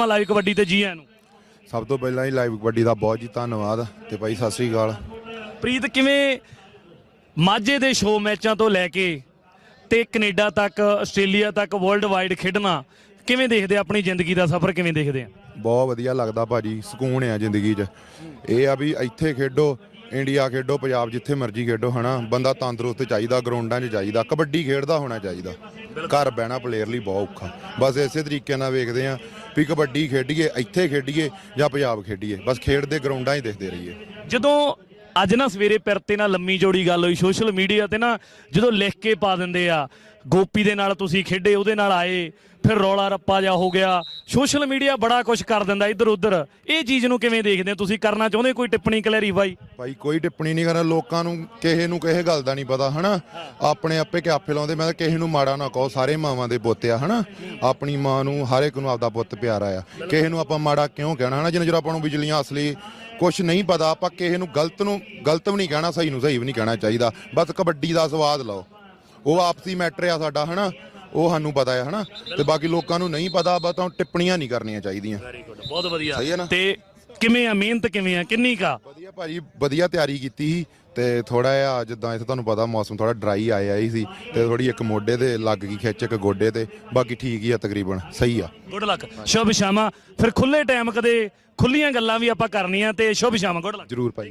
ਆ ਲਾਈਵ ਕਬੱਡੀ ਤੇ ਜੀ ਆਇਆਂ ਨੂੰ। ਸਭ ਤੋਂ ਪਹਿਲਾਂ ਹੀ ਲਾਈਵ ਕਬੱਡੀ ਦਾ ਬਹੁਤ ਜੀ ਧੰਨਵਾਦ ਤੇ ਭਾਈ ਸਤਿ ਸ੍ਰੀ ਅਕਾਲ। ਪ੍ਰੀਤ ਕਿਵੇਂ ਮਾਝੇ ਦੇ ਸ਼ੋਅ ਮੈਚਾਂ ਤੋਂ ਲੈ ਕੇ ਤੇ ਕੈਨੇਡਾ ਤੱਕ ਆਸਟ੍ਰੇਲੀਆ ਤੱਕ ਵਰਲਡ ਵਾਈਡ ਖੇਡਣਾ ਕਿਵੇਂ ਦੇਖਦੇ ਆਪਣੀ ਜ਼ਿੰਦਗੀ ਦਾ ਸਫ਼ਰ ਕਿਵੇਂ ਦੇਖਦੇ ਆ? ਬਹੁਤ ਵਧੀਆ ਲੱਗਦਾ ਭਾਜੀ ਸਕੂਨ ਆ ਜ਼ਿੰਦਗੀ 'ਚ। ਇਹ ਆ ਵੀ ਇੱਥੇ ਖੇਡੋ ਇੰਡੀਆ ਖੇਡੋ, ਪੰਜਾਬ ਜਿੱਥੇ ਮਰਜ਼ੀ ਖੇਡੋ, ਹਨਾ? ਬੰਦਾ ਤੰਦਰੁਸਤ ਚਾਹੀਦਾ, ਗਰਾਊਂਡਾਂ 'ਚ ਚਾਹੀਦਾ, ਕਬੱਡੀ ਖੇਡਦਾ ਹੋਣਾ ਚਾਹੀਦਾ। ਘਰ ਬਹਿਣਾ ਪਲੇਅਰ ਲਈ ਬਹੁਤ ਔਖਾ। ਬਸ ਇਸੇ ਤਰੀਕੇ ਨਾਲ ਵੇਖਦੇ ਆ ਵੀ ਕਬੱਡੀ ਖੇਡੀਏ, ਇੱਥੇ ਖੇਡੀਏ ਜਾਂ ਪੰਜਾਬ ਖੇਡੀਏ। ਬਸ ਖੇਡਦੇ, ਗਰਾਊਂਡਾਂ 'ਹੀ ਦੇਖਦੇ ਰਹੀਏ। ਜਦੋਂ ਅੱਜ ਨਾ ਸਵੇਰੇ ਪਿਰਤੇ ਨਾਲ ਲੰਮੀ ਜੋੜੀ ਗੱਲ ਹੋਈ ਸੋਸ਼ਲ ਮੀਡੀਆ ਤੇ ਨਾ ਜਦੋਂ ਲਿਖ ਕੇ ਪਾ ਦਿੰਦੇ ਆ ਗੋਪੀ ਦੇ ਨਾਲ ਤੁਸੀਂ ਖੇਡੇ ਉਹਦੇ ਨਾਲ ਆਏ ਫਿਰ ਰੌਲਾ ਰੱਪਾ ਜਾ ਹੋ ਗਿਆ ਸੋਸ਼ਲ ਮੀਡੀਆ ਬੜਾ ਕੁਝ ਕਰ ਦਿੰਦਾ ਇੱਧਰ ਉੱਧਰ ਇਹ ਚੀਜ਼ ਨੂੰ ਕਿਵੇਂ ਦੇਖਦੇ ਹੋ? ਤੁਸੀਂ ਕਰਨਾ ਚਾਹੁੰਦੇ ਕੋਈ ਟਿੱਪਣੀ ਕਲੈਰੀ ਬਾਈ? ਭਾਈ ਕੋਈ ਟਿੱਪਣੀ ਨਹੀਂ ਕਰਨਾ ਲੋਕਾਂ ਨੂੰ ਕਿਸੇ ਨੂੰ ਕਿਸੇ ਗੱਲ ਦਾ ਨਹੀਂ ਪਤਾ ਹਨਾ? ਆਪਣੇ ਆਪੇ ਕਿਆਫੇ ਲਾਉਂਦੇ ਮੈਂ ਤਾਂ ਕਿਸੇ ਨੂੰ ਮਾੜਾ ਨਾ ਕਹੋ ਸਾਰੇ ਮਾਵਾਂ ਦੇ ਪੁੱਤ ਆ ਹਨਾ? ਆਪਣੀ ਮਾਂ ਨੂੰ ਹਰ ਇੱਕ ਨੂੰ ਆਪਦਾ ਪੁੱਤ ਪਿਆਰਾ ਆ। ਕਿਸੇ ਨੂੰ ਆਪਾਂ ਮਾੜਾ ਕਿਉਂ ਕਹਿਣਾ ਹਨਾ? ਜਿੰਨਾ ਚਿਰ ਆਪਾਂ ਨੂੰ ਬਿਜਲੀਆਂ ਅਸਲੀ ਕੁਝ ਨਹੀਂ ਪਤਾ ਆਪਾਂ ਕਿਸੇ ਨੂੰ ਗਲਤ ਨੂੰ ਗਲਤ ਵੀ ਨਹੀਂ ਕਹਿਣਾ ਸਹੀ ਨੂੰ ਸਹੀ ਵੀ ਨਹੀਂ ਕਹਿਣਾ ਚਾਹੀਦਾ। ਬਸ ਕਬੱਡੀ ਦਾ ਸਵਾਦ ਲਓ। ਉਹ ਆਪਸੀ ਮੈਟਰ ਆ ਸਾਡਾ ਹਨਾ? ਉਹ ਸਾਨੂੰ ਪਤਾ ਆ ਹਨਾ? ਤੇ ਬਾਕੀ ਲੋਕਾਂ ਨੂੰ ਨਹੀਂ ਪਤਾ ਬਸ ਤਾਂ ਟਿੱਪਣੀਆਂ ਨਹੀਂ ਕਰਨੀਆਂ ਚਾਹੀਦੀਆਂ। ਬਹੁਤ ਵਧੀਆ। ਸਹੀ ਹੈ ਨਾ? ਤੇ ਕਿਵੇਂ ਆ ਮਿਹਨਤ ਕਿਵੇਂ ਆ ਕਿੰਨੀ ਕਾ ਵਧੀਆ ਭਾਜੀ ਵਧੀਆ ਤਿਆਰੀ ਕੀਤੀ ਸੀ ਤੇ ਥੋੜਾ ਜਿਹਾ ਜਿੱਦਾਂ ਇੱਥੇ ਤੁਹਾਨੂੰ ਪਤਾ ਮੌਸਮ ਥੋੜਾ ਡਰਾਈ ਆਇਆ ਹੀ ਸੀ ਤੇ ਥੋੜੀ ਇੱਕ ਮੋਢੇ ਤੇ ਲੱਗ ਗਈ ਖਿੱਚ ਇੱਕ ਗੋਡੇ ਤੇ ਬਾਕੀ ਠੀਕ ਹੀ ਆ ਤਕਰੀਬਨ ਸਹੀ ਆ। ਗੁੱਡ ਲੱਕ ਸ਼ੁਭ ਸ਼ਾਮਾ। ਫਿਰ ਖੁੱਲੇ ਟਾਈਮ ਕਦੇ ਖੁੱਲੀਆਂ ਗੱਲਾਂ ਵੀ ਆਪਾਂ ਕਰਨੀਆਂ ਤੇ ਸ਼ੁਭ ਸ਼ਾਮਾ। ਗੁੱਡ ਲੱਕ ਜਰੂਰ ਭਾਈ